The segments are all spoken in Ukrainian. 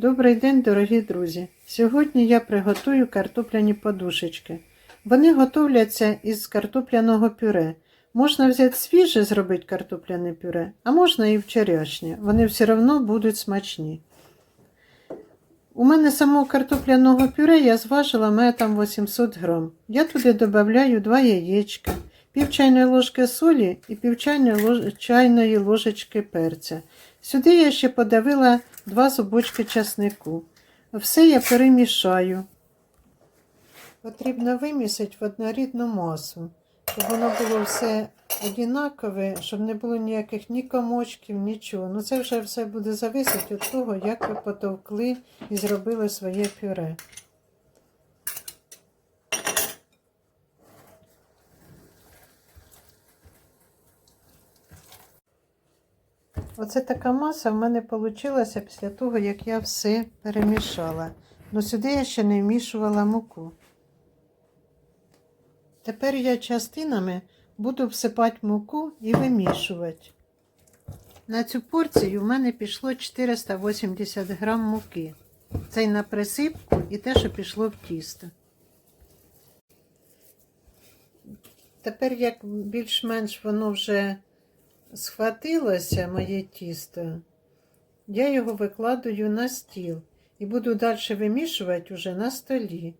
Добрий день, дорогі друзі! Сьогодні я приготую картопляні подушечки. Вони готовляться із картопляного пюре. Можна взяти свіже зробити картопляне пюре, а можна і вчорашнє. Вони все одно будуть смачні. У мене самого картопляного пюре я зважила має там 800 грам. Я туди додаю 2 яєчка, пів чайної ложки солі і пів чайної, ложечки перця. Сюди я ще подавила 2 зубочки часнику. Все я перемішаю. Потрібно вимісити в однорідну масу, щоб воно було все однакове, щоб не було ніяких ні комочків, нічого. Ну це вже все буде зависити від того, як ви потовкли і зробили своє пюре. Оце така маса в мене вийшла після того, як я все перемішала. Ну сюди я ще не вмішувала муку. Тепер я частинами буду всипати муку і вимішувати. На цю порцію в мене пішло 480 грам муки. Це й на присипку і те, що пішло в тісто. Тепер, як більш-менш воно вже схватилося, моє тісто, я його викладаю на стіл і буду далі вимішувати уже на столі.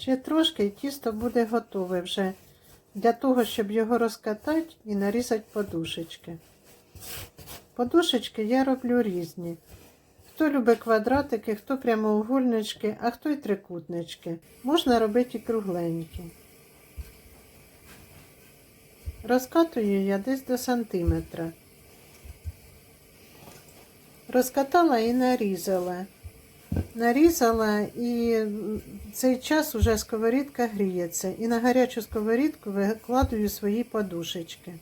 Ще трошки і тісто буде готове вже для того, щоб його розкатати і нарізати подушечки. Подушечки я роблю різні. Хто любить квадратики, хто прямоугольнички, а хто й трикутнички. Можна робити і кругленькі. Розкатую я десь до сантиметра. Розкатала і нарізала. Нарізала і цей час уже сковорідка гріється. І на гарячу сковорідку викладую свої подушечки.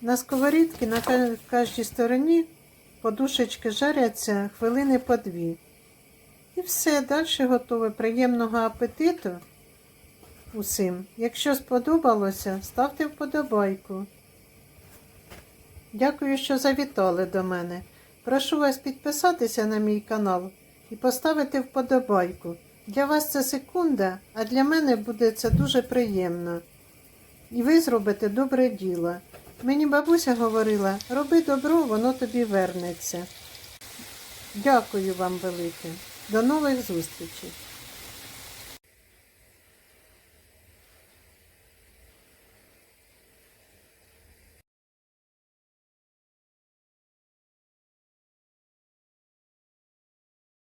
На сковорідці на кожній стороні подушечки жаряться хвилини по дві. І все, далі готове. Приємного апетиту усім. Якщо сподобалося, ставте вподобайку. Дякую, що завітали до мене. Прошу вас підписатися на мій канал і поставити вподобайку. Для вас це секунда, а для мене буде це дуже приємно. І ви зробите добре діло. Мені бабуся говорила, роби добро, воно тобі вернеться. Дякую вам велике. До нових зустрічей.